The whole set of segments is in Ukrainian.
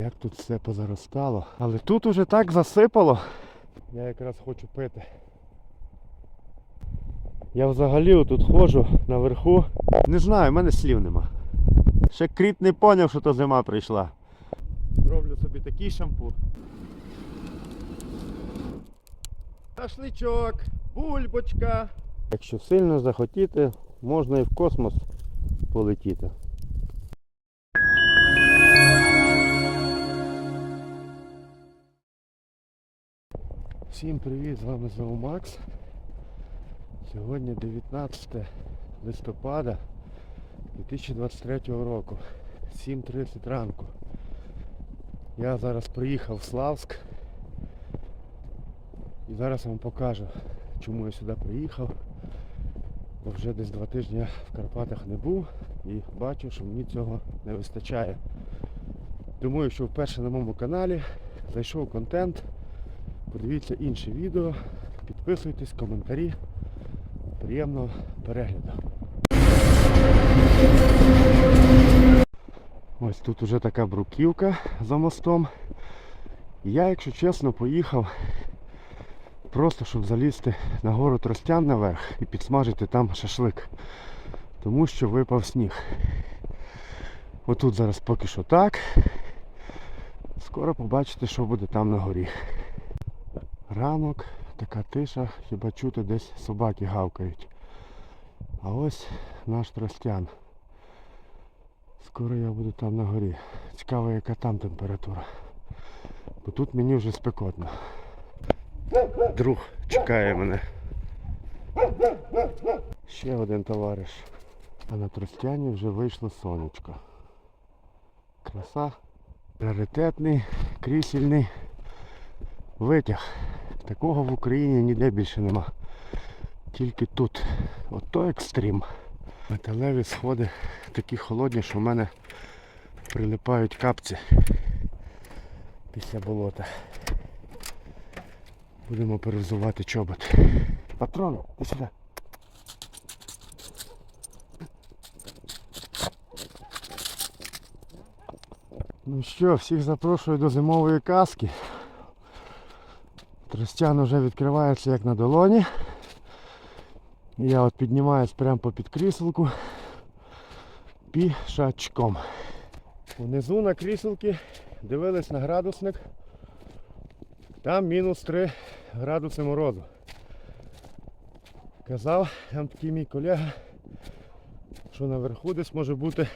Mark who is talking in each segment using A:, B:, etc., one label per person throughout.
A: Як тут все позаростало. Але тут уже так засипало. Я якраз хочу пити. Я взагалі тут ходжу наверху. Не знаю, в мене слів нема. Ще кріт не поняв, що то зима прийшла. Зроблю собі такий шампур. Шашличок, бульбочка. Якщо сильно захотіти, можна і в космос полетіти. Всім привіт, з вами знову Макс. Сьогодні 19 листопада 2023 року. 7.30 ранку. Я зараз приїхав в Славськ. І зараз вам покажу, чому я сюди приїхав. Бо вже десь два тижні в Карпатах не був і бачу, що мені цього не вистачає. Думаю, що вперше на моєму каналі зайшов контент. Подивіться інше відео, підписуйтесь, коментарі. Приємного перегляду. Ось тут уже така бруківка за мостом. Я, якщо чесно, поїхав просто щоб залізти на гору Тростян наверх і підсмажити там шашлик. Тому що випав сніг. Отут зараз поки що так. Скоро побачите, що буде там на горі. Ранок, така тиша, хіба чути десь собаки гавкають. А ось наш Тростян. Скоро я буду там на горі. Цікаво, яка там температура. Бо тут мені вже спекотно. Друг чекає мене. Ще один товариш. А на Тростяні вже вийшло сонечко. Краса. Раритетний, крісельний витяг. Такого в Україні ніде більше нема. Тільки тут. Ото екстрім. Металеві сходи такі холодні, що в мене прилипають капці після болота. Будемо перевзувати чобот. Патрон, ти сюди. Ну що, всіх запрошую до зимової казки. Тростян вже відкривається як на долоні. Я от піднімаюсь прямо по під кріселку пішачком. Внизу на кріселки дивились на градусник. Там мінус 3 градуси морозу. Казав там такий мій колега, що наверху десь може бути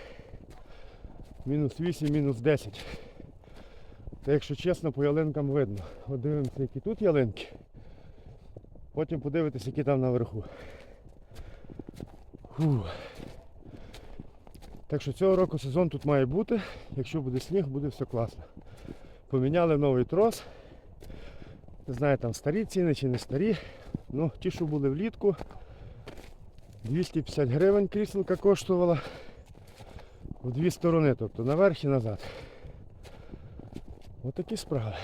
A: мінус 8, мінус 10. Та якщо чесно, по ялинкам видно. От дивимося, які тут ялинки. Потім подивитися, які там наверху. Фу. Так що цього року сезон тут має бути. Якщо буде сніг, буде все класно. Поміняли новий трос. Не знаю там старі ціни чи не старі. Ну, ті, що були влітку. 250 гривень кріселка коштувала. У дві сторони, тобто наверх і назад. Отакі справи.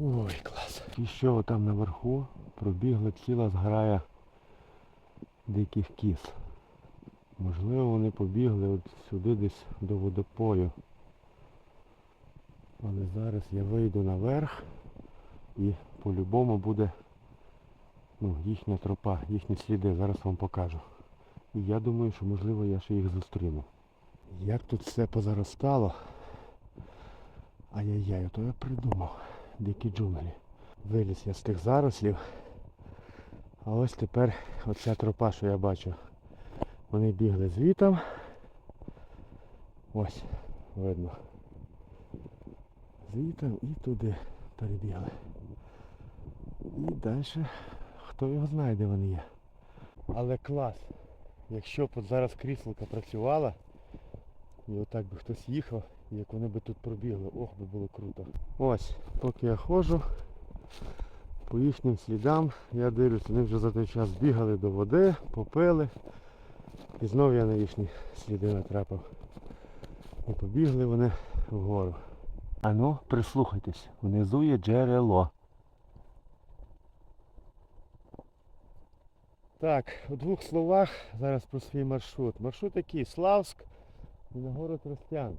A: Ой, клас. І що там наверху пробігла ціла зграя диких кіз. Можливо вони побігли от сюди десь до водопою. Але зараз я вийду наверх і по-любому буде ну, їхня тропа, їхні сліди. Зараз вам покажу. І я думаю, що можливо я ще їх зустріну. Як тут все позаростало. Ай-яй-яй, ото я придумав. Дикі джунглі. Виліз я з тих зарослів. А ось тепер оця тропа, що я бачу. Вони бігли звітом. Ось, видно. Звітом і туди перебігли. І далі хто його знає, де вони є. Але клас. Якщо б от зараз кріселка працювала, і отак би хтось їхав, як вони би тут пробігли, ох би було круто. Ось, поки я ходжу, по їхнім слідам, я дивлюсь, вони вже за той час бігали до води, попили. І знов я на їхні сліди натрапив. І побігли вони вгору. Ану, прислухайтесь, внизу є джерело. Так, у двох словах зараз про свій маршрут. Маршрут який? Славськ і на город Ростян.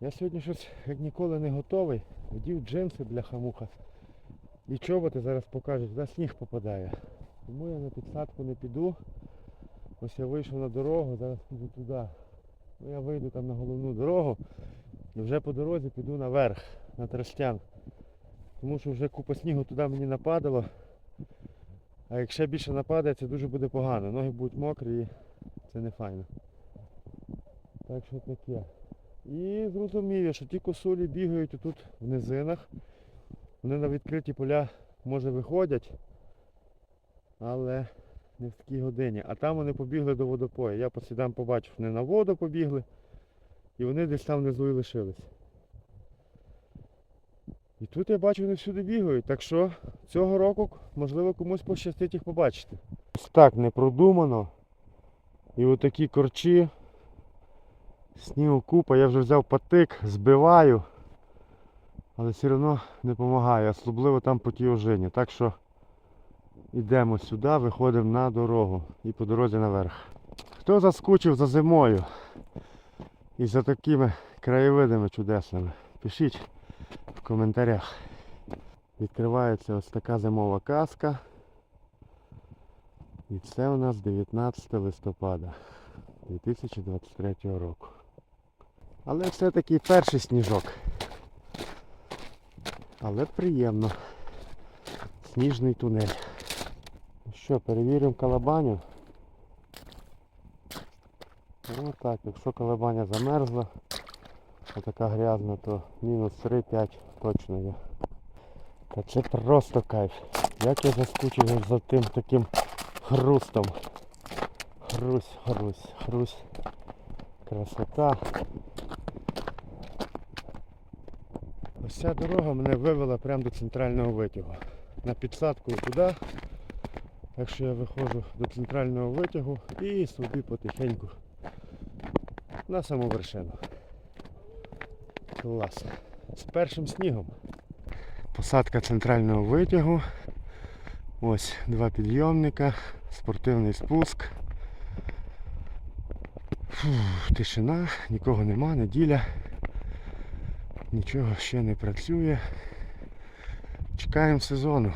A: Я сьогодні щось як ніколи не готовий. Одів джинси для хамуха. І чоботи зараз покажуть, туди сніг попадає. Тому я на підсадку не піду. Ось я вийшов на дорогу, зараз піду туди. Ну, я вийду там на головну дорогу і вже по дорозі піду наверх, на Тростян. Тому що вже купа снігу туди мені нападало. А якщо більше нападає, це дуже буде погано. Ноги будуть мокрі і це не файно. Так що таке. І зрозумів я, що ті косулі бігають тут в низинах. Вони на відкриті поля може виходять, але не в такій годині. А там вони побігли до водопою. Я по слідам побачив, вони на воду побігли і вони десь там внизу і лишились. І тут я бачу, вони всюди бігають, так що цього року можливо комусь пощастить їх побачити. Ось так не продумано. І отакі корчі. Снігу купа, я вже взяв патик, збиваю, але все одно не допомагає, особливо там по тій ожині. Так що йдемо сюди, виходимо на дорогу і по дорозі наверх. Хто заскучив за зимою і за такими краєвидами чудесними, пишіть в коментарях. Відкривається ось така зимова казка. І це у нас 19 листопада 2023 року. Але все-таки перший сніжок. Але приємно. Сніжний тунель. Ну Що, перевіримо калабаню. Ну так, якщо калабаня замерзла, така грязна, то мінус 3-5 точно є. Та це просто кайф. Як я заскучив за тим таким хрустом. Хрусь, хрусь, хрусь. Красота. Ось ця дорога мене вивела прямо до центрального витягу. На підсадку туди. Так що я виходжу до центрального витягу і собі потихеньку на саму вершину. Клас. З першим снігом. Посадка центрального витягу. Ось два підйомника, спортивний спуск. Фух, тишина, нікого нема, неділя. Нічого ще не працює. Чекаємо сезону.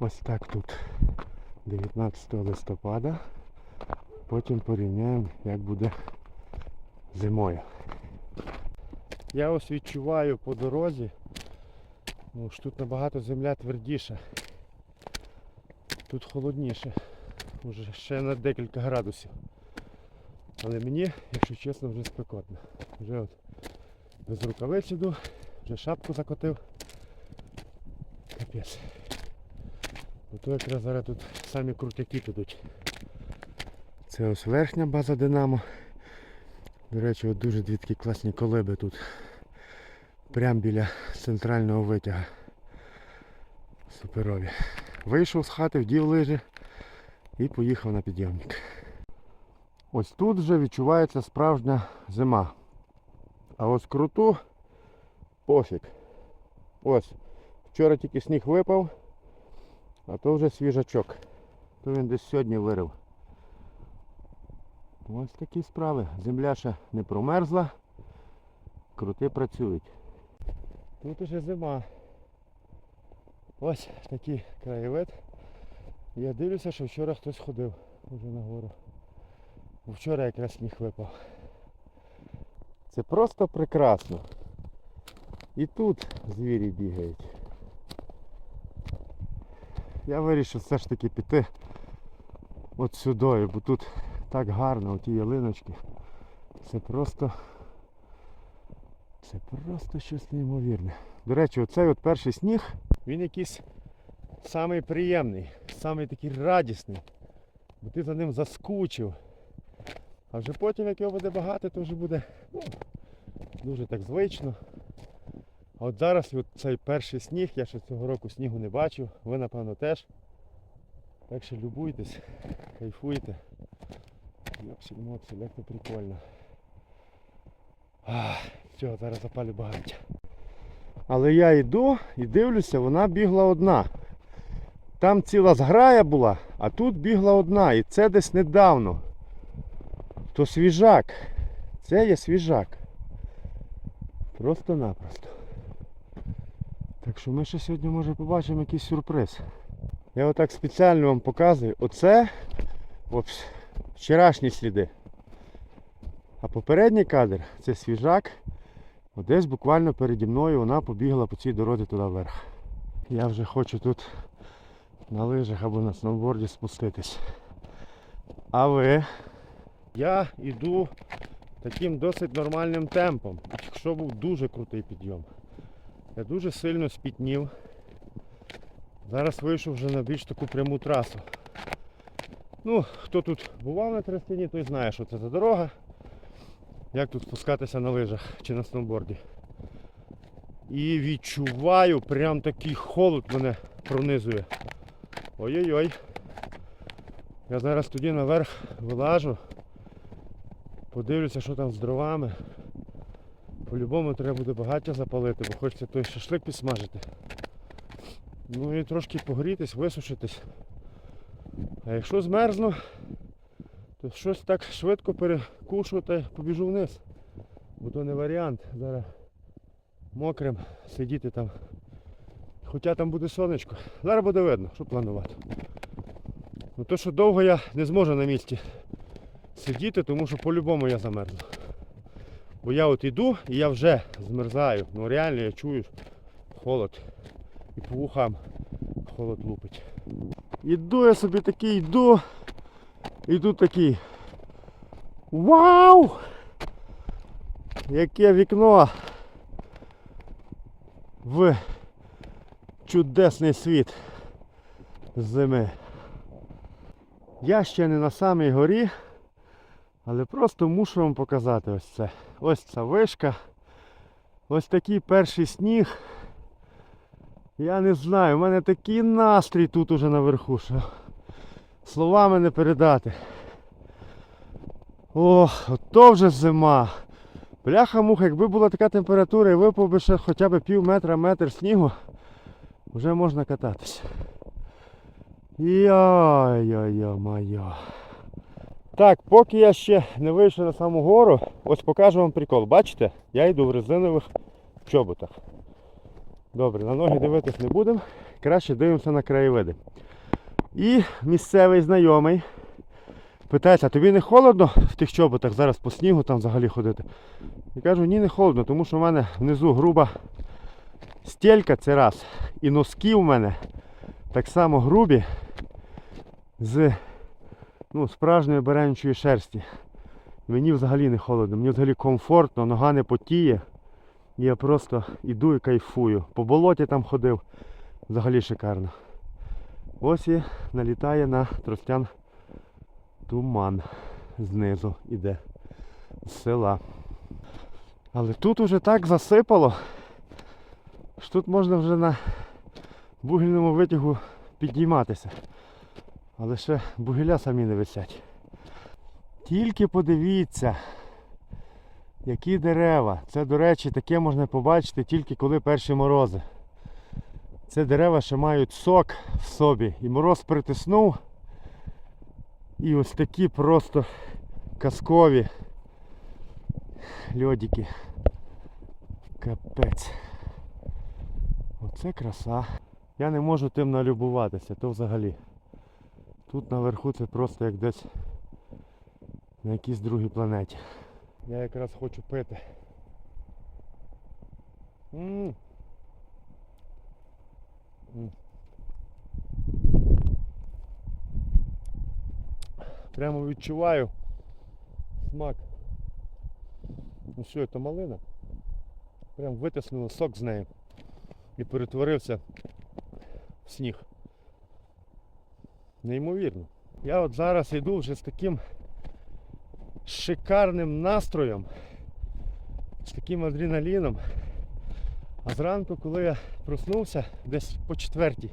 A: Ось так тут 19 листопада. Потім порівняємо, як буде зимою. Я ось відчуваю по дорозі, ну, що тут набагато земля твердіша. Тут холодніше. Уже ще на декілька градусів. Але мені, якщо чесно, вже спекотно. Вже от без рукавиць іду, вже шапку закотив. Капець. Ото якраз зараз тут самі крутяки підуть. Це ось верхня база Динамо. До речі, от дуже дві такі класні колиби тут. Прямо біля центрального витяга. Суперові. Вийшов з хати, вдів лижі і поїхав на підйомник. Ось тут вже відчувається справжня зима. А ось круту пофіг. Ось. Вчора тільки сніг випав, а то вже свіжачок. То він десь сьогодні вирив. Ось такі справи. Земля ще не промерзла. Крути працюють. Тут уже зима. Ось такий краєвид. Я дивлюся, що вчора хтось ходив уже на гору. Вчора якраз сніг випав. Це просто прекрасно. І тут звірі бігають. Я вирішив все ж таки піти от сюди, бо тут так гарно, оті ялиночки. Це просто... Це просто щось неймовірне. До речі, оцей от перший сніг, він якийсь самий приємний, самий такий радісний. Бо ти за ним заскучив. А вже потім, як його буде багато, то вже буде ну, дуже так звично. А от зараз от цей перший сніг, я ще цього року снігу не бачив, ви напевно теж. Так що любуйтесь, кайфуйте. Йопсіль мопсіль, як то прикольно. Ах, все, зараз запалю багаття. Але я йду і дивлюся, вона бігла одна. Там ціла зграя була, а тут бігла одна. І це десь недавно. То свіжак. Це є свіжак. Просто-напросто. Так що ми ще сьогодні може побачимо якийсь сюрприз. Я отак спеціально вам показую. Оце от, вчорашні сліди. А попередній кадр це свіжак. Десь буквально переді мною вона побігла по цій дорозі туди вверх. Я вже хочу тут на лижах або на сноуборді спуститись. А ви? Я йду таким досить нормальним темпом. Якщо був дуже крутий підйом. Я дуже сильно спітнів. Зараз вийшов вже на більш таку пряму трасу. Ну, хто тут бував на тростяні, той знає, що це за дорога. Як тут спускатися на лижах чи на сноуборді. І відчуваю, прям такий холод мене пронизує. Ой-ой-ой. Я зараз тоді наверх вилажу. Подивлюся, що там з дровами. По-любому треба буде багаття запалити, бо хочеться той шашлик підсмажити. Ну і трошки погрітись, висушитись. А якщо змерзну, то щось так швидко перекушу та побіжу вниз. Бо то не варіант. Зараз мокрим сидіти там. Хоча там буде сонечко. Зараз буде видно, що планувати. Ну то, що довго я не зможу на місці сидіти, тому що по-любому я замерзну. Бо я от іду і я вже змерзаю. Ну реально я чую холод. І по вухам холод лупить. Іду я собі такий, йду. Іду такий. Вау! Яке вікно в чудесний світ зими. Я ще не на самій горі, але просто мушу вам показати ось це. Ось ця вишка. Ось такий перший сніг. Я не знаю, в мене такий настрій тут уже наверху, що словами не передати. Ох, ото вже зима. Бляха-муха, якби була така температура і випав би ще хоча б пів метра, метр снігу, вже можна кататися. Йой-йой-йой-моє. Так, поки я ще не вийшов на саму гору, ось покажу вам прикол. Бачите? Я йду в резинових чоботах. Добре, на ноги дивитись не будемо. Краще дивимося на краєвиди. І місцевий знайомий питається, а тобі не холодно в тих чоботах зараз по снігу там взагалі ходити? Я кажу, ні, не холодно, тому що в мене внизу груба стелька, це раз. І носки в мене так само грубі з ну, справжньої баранчої шерсті. Мені взагалі не холодно, мені взагалі комфортно, нога не потіє. Я просто іду і кайфую. По болоті там ходив. Взагалі шикарно. Ось і налітає на тростян туман. Знизу іде. З села. Але тут уже так засипало, що тут можна вже на вугільному витягу підійматися. Але ще бугеля самі не висять. Тільки подивіться, які дерева. Це, до речі, таке можна побачити тільки коли перші морози. Це дерева ще мають сок в собі. І мороз притиснув. І ось такі просто казкові льодики. Капець. Оце краса. Я не можу тим налюбуватися, то взагалі. Тут наверху це просто як десь на якійсь другій планеті. Я якраз хочу пити. М. М. Прямо відчуваю смак. Ну що, це малина? Прям витиснуло сок з неї і перетворився в сніг. Неймовірно. Я от зараз йду вже з таким шикарним настроєм, з таким адреналіном. А зранку, коли я проснувся, десь по четвертій,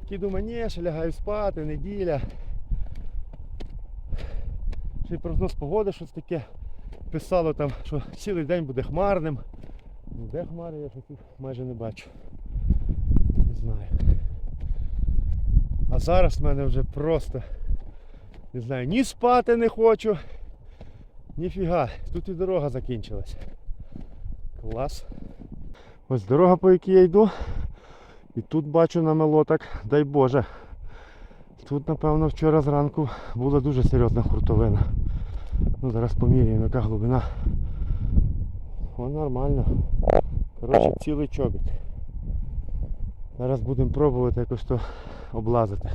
A: такий думаю, ні, ще лягаю спати, неділя. Ще й прогноз погоди щось таке. Писало там, що цілий день буде хмарним. Ну, де хмари, я їх майже не бачу. Не знаю. А зараз в мене вже просто не знаю, ні спати не хочу, ніфіга. Тут і дорога закінчилась. Клас. Ось дорога, по якій я йду. І тут бачу намело так, дай Боже. Тут, напевно, вчора зранку була дуже серйозна хуртовина. Ну, зараз поміряємо, яка глибина. О, нормально. Коротше, цілий чобіт. Зараз будемо пробувати якось то облазити.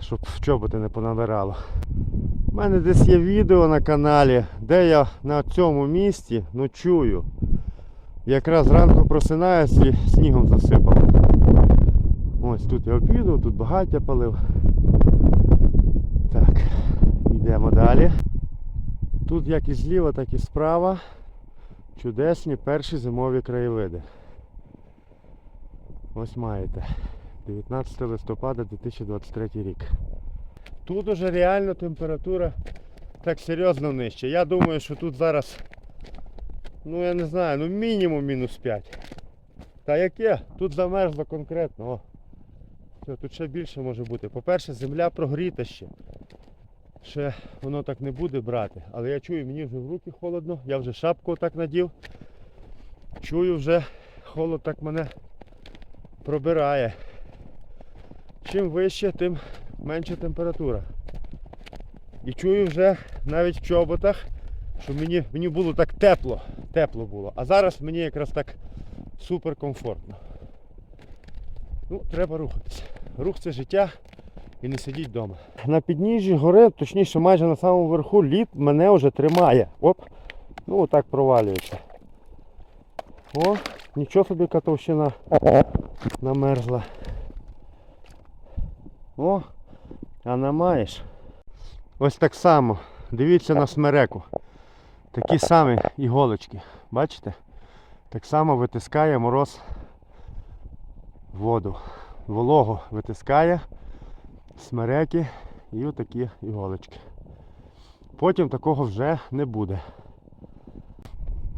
A: Щоб в чоботи не понабирало. У мене десь є відео на каналі, де я на цьому місці ночую. Якраз зранку просинаюсь і снігом засипав. Ось тут я обідав, тут багаття палив. Так, йдемо далі. Тут як і зліва, так і справа чудесні перші зимові краєвиди. Ось маєте. 19 листопада 2023 рік. Тут уже реально температура так серйозно нижча. Я думаю, що тут зараз, ну я не знаю, ну мінімум мінус 5. Та яке? Тут замерзло конкретно. О. Все, тут ще більше може бути. По-перше, земля прогріта ще. Ще воно так не буде брати. Але я чую, мені вже в руки холодно, я вже шапку так надів. Чую вже холод так мене пробирає. Чим вище, тим менша температура. І чую вже навіть в чоботах, що мені, мені було так тепло, тепло було. А зараз мені якраз так супер комфортно. Ну, треба рухатися. Рух це життя і не сидіть вдома. На підніжжі гори, точніше майже на самому верху, лід мене вже тримає. Оп. Ну отак провалюється. О, нічого собі яка товщина намерзла. О, а намаєш. Ось так само. Дивіться на смереку. Такі самі іголочки. Бачите? Так само витискає мороз воду. Вологу витискає смереки і отакі іголочки. Потім такого вже не буде.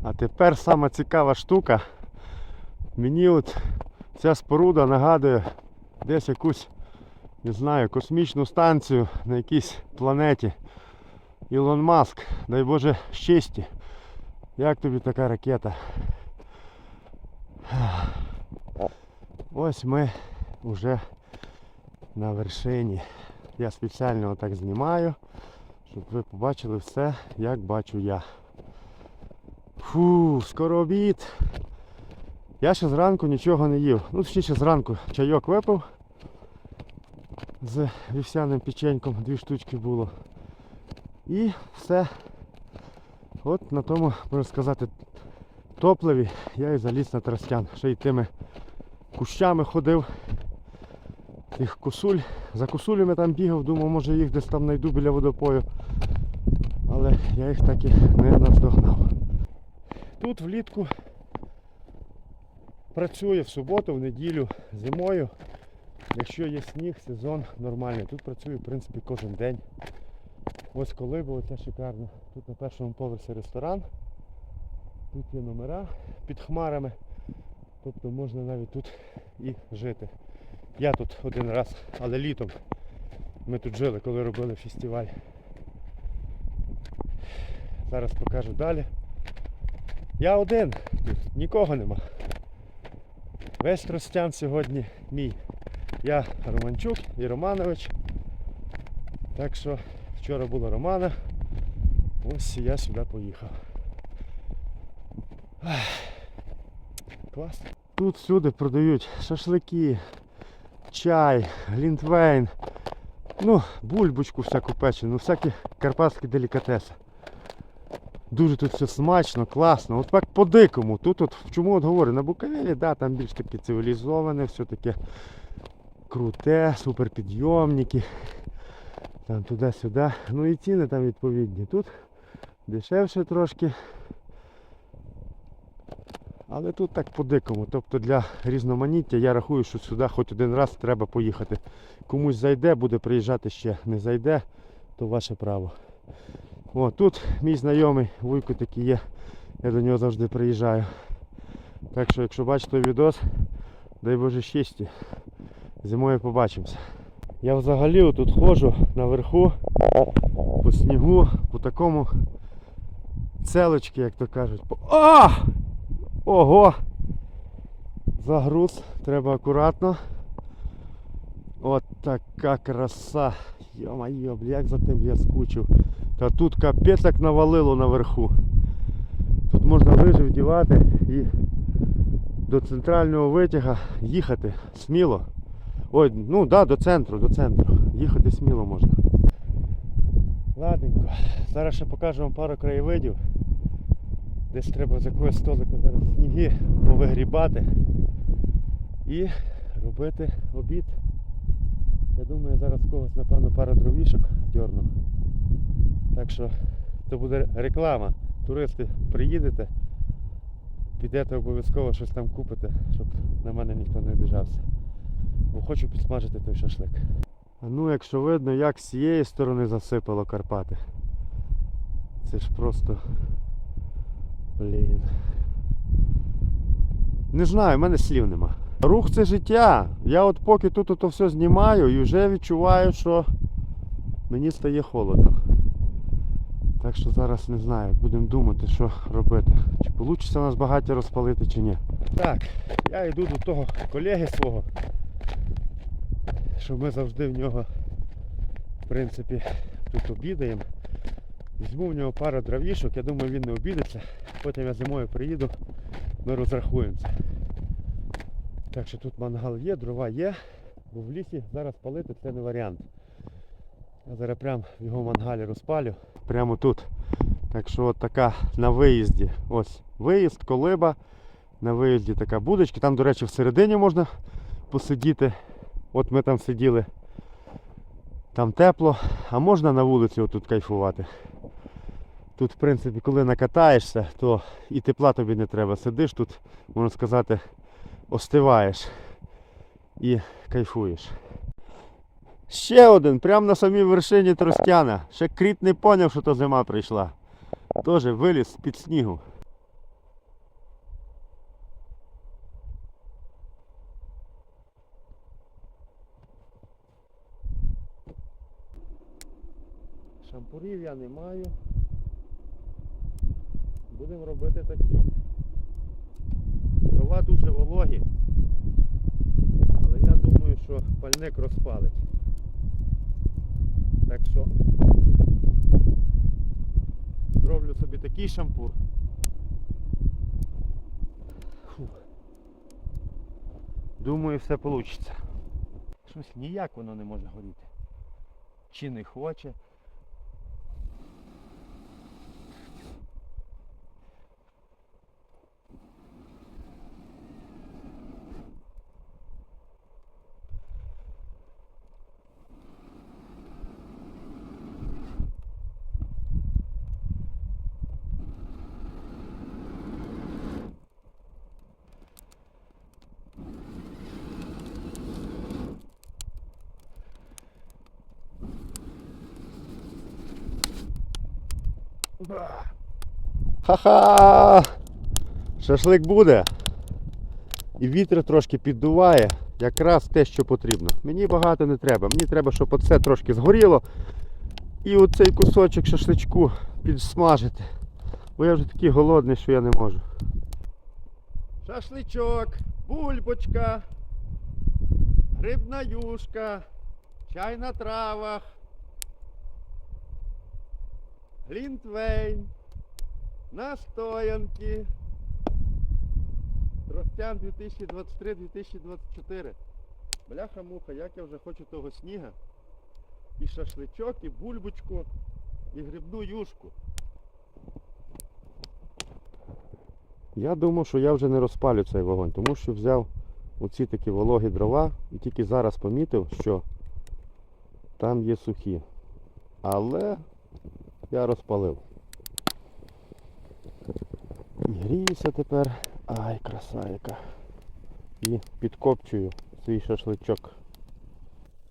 A: А тепер сама цікава штука. Мені от ця споруда нагадує десь якусь, не знаю, космічну станцію на якійсь планеті. Ілон Маск, дай Боже щасті. Як тобі така ракета? Ось ми вже на вершині. Я спеціально отак знімаю, щоб ви побачили все, як бачу я. Фу, скоро обід. Я ще зранку нічого не їв. Ну, точніше зранку чайок випив з вівсяним печеньком, дві штучки було. І все. От на тому, можна сказати, топливі я і заліз на тростян. Ще й тими кущами ходив. Тих косуль. За косулями там бігав, думав, може їх десь там знайду біля водопою. Але я їх так і не наздогнав. Тут влітку працює в суботу, в неділю, зимою. Якщо є сніг, сезон нормальний. Тут працює в принципі кожен день. Ось коли було це шикарно. Тут на першому поверсі ресторан. Тут є номера під хмарами. Тобто можна навіть тут і жити. Я тут один раз, але літом ми тут жили, коли робили фестиваль. Зараз покажу далі. Я один, тут нікого нема. Весь Тростян сьогодні мій. Я Романчук і Романович. Так що вчора була Романа. Ось я сюди поїхав. Клас. Тут всюди продають шашлики, чай, глінтвейн, ну, бульбочку всяку печену, всякі карпатські делікатеси. Дуже тут все смачно, класно. От так по-дикому. Тут от чому от говорю, на Буковелі, да, там більш таке цивілізоване, все таке круте, суперпідйомники. Там туди-сюди. Ну і ціни там відповідні. Тут дешевше трошки. Але тут так по-дикому. Тобто для різноманіття я рахую, що сюди хоч один раз треба поїхати. Комусь зайде, буде приїжджати ще. Не зайде, то ваше право. О, тут мій знайомий вуйко такий є. Я до нього завжди приїжджаю. Так що, якщо бачите відос, дай Боже щасті. Зимою побачимося. Я взагалі тут ходжу наверху по снігу, по такому целочки, як то кажуть. А! Ого! Загруз, треба акуратно. От така краса. Йо-моє, як за тим я скучив. Та тут капець як навалило наверху. Тут можна лижі вдівати і до центрального витяга їхати сміло. Ой, ну да, до центру, до центру. Їхати сміло можна. Ладненько, зараз ще покажу вам пару краєвидів. Десь треба з якогось столика зараз сніги повигрібати і робити обід. Я думаю, зараз когось, напевно, пару дровішок дьорну. Так що це буде реклама. Туристи приїдете, підете обов'язково щось там купите, щоб на мене ніхто не обіжався. Бо хочу підсмажити той шашлик. А ну, якщо видно, як з цієї сторони засипало Карпати. Це ж просто. Блін. Не знаю, в мене слів нема. Рух це життя. Я от поки тут ото все знімаю і вже відчуваю, що мені стає холодно. Так що зараз не знаю, будемо думати, що робити. Чи вийде у нас багаття розпалити, чи ні. Так, я йду до того колеги свого, що ми завжди в нього, в принципі, тут обідаємо. Візьму в нього пару дровішок, я думаю він не обідеться. Потім я зимою приїду, ми розрахуємося. Так що тут мангал є, дрова є, бо в лісі зараз палити це не варіант. Я зараз прямо в його мангалі розпалю. Прямо тут. Так що от така на виїзді. Ось виїзд, колиба. На виїзді така будочка. Там, до речі, всередині можна посидіти. От ми там сиділи. Там тепло, а можна на вулиці отут кайфувати. Тут, в принципі, коли накатаєшся, то і тепла тобі не треба. Сидиш тут, можна сказати, остиваєш і кайфуєш. Ще один, прямо на самій вершині Тростяна. Ще кріт не поняв, що то зима прийшла. Тоже виліз з-під снігу. Шампурів я не маю. Будемо робити такі. Дрова дуже вологі. Але я думаю, що пальник розпалить. Так що зроблю собі такий шампур. Думаю, все вийде. Щось ніяк воно не може горіти. Чи не хоче. Ха-ха! Шашлик буде. І вітер трошки піддуває. Якраз те, що потрібно. Мені багато не треба. Мені треба, щоб оце трошки згоріло. І оцей кусочок шашличку підсмажити. Бо я вже такий голодний, що я не можу. Шашличок, бульбочка, грибна юшка, чай на травах, глінтвейн, настоянки. Тростян 2023-2024. Бляха-муха, як я вже хочу того сніга. І шашличок, і бульбочку, і грибну юшку. Я думав, що я вже не розпалю цей вогонь, тому що взяв оці такі вологі дрова і тільки зараз помітив, що там є сухі. Але я розпалив. І гріюся тепер. Ай, краса яка. І підкопчую свій шашличок.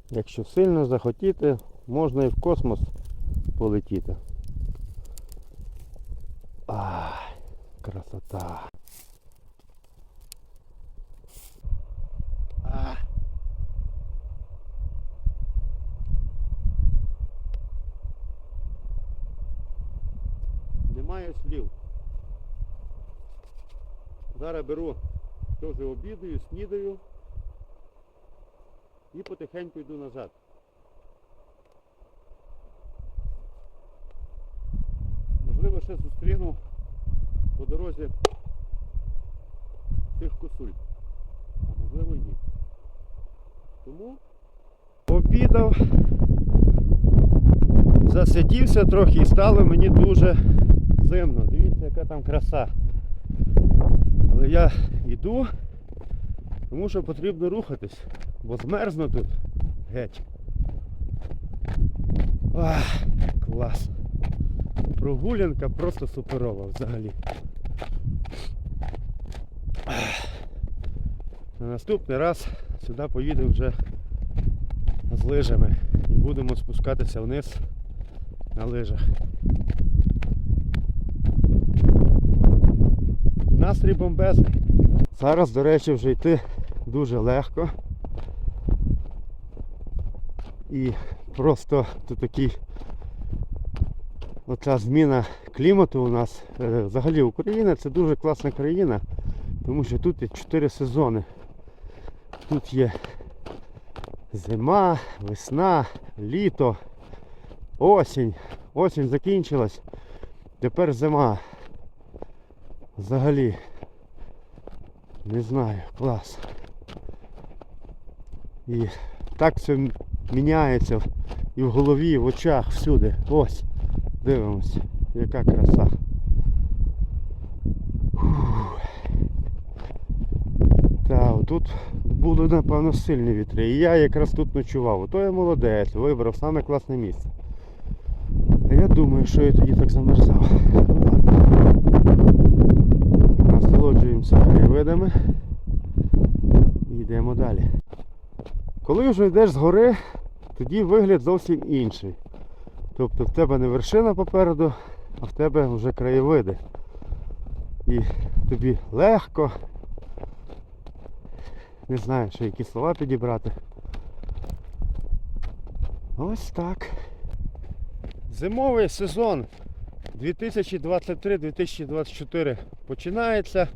A: Якщо сильно захотіти, можна і в космос полетіти. Ай, красота. А. Немає слів. Зараз беру теж обідаю, снідаю і потихеньку йду назад. Можливо, ще зустріну по дорозі тих косуль. А можливо і ні. Тому обідав, засидівся трохи і стало мені дуже зимно. Дивіться, яка там краса. Але я йду, тому що потрібно рухатись, бо змерзну тут геть. Ах, клас. Прогулянка просто суперова взагалі. На наступний раз сюди поїдемо вже з лижами і будемо спускатися вниз на лижах. Настрій бомбезний. Зараз, до речі, вже йти дуже легко. І просто тут такий оця зміна клімату у нас. Е, Взагалі Україна це дуже класна країна, тому що тут є 4 сезони. Тут є зима, весна, літо, осінь. Осінь закінчилась. Тепер зима. Взагалі. Не знаю, клас. І так все міняється і в голові, і в очах, всюди. Ось. Дивимось, яка краса. Та, тут були, напевно, сильні вітри. І я якраз тут ночував. Ото я молодець, вибрав саме класне місце. А я думаю, що я тоді так замерзав. Насолоджуємося краєвидами і йдемо далі. Коли вже йдеш з гори, тоді вигляд зовсім інший. Тобто в тебе не вершина попереду, а в тебе вже краєвиди. І тобі легко. Не знаю, ще які слова підібрати. Ось так. Зимовий сезон 2023-2024 починається.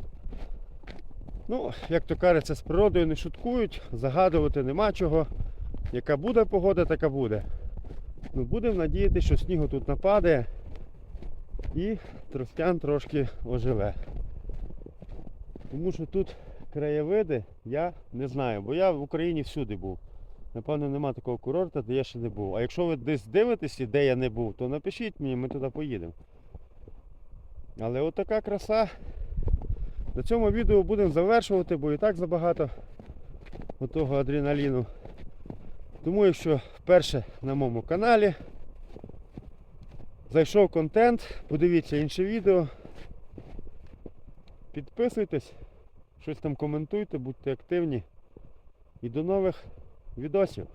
A: Ну, як то кажеться, з природою не шуткують, загадувати нема чого. Яка буде погода, така буде. Ну, будемо надіятися, що снігу тут нападе і тростян трошки оживе. Тому що тут краєвиди я не знаю, бо я в Україні всюди був. Напевно, нема такого курорту, де я ще не був. А якщо ви десь дивитеся, де я не був, то напишіть мені, ми туди поїдемо. Але от така краса. На цьому відео будемо завершувати, бо і так забагато того адреналіну. Тому якщо вперше на моєму каналі зайшов контент, подивіться інше відео. Підписуйтесь, щось там коментуйте, будьте активні. І до нових відосів.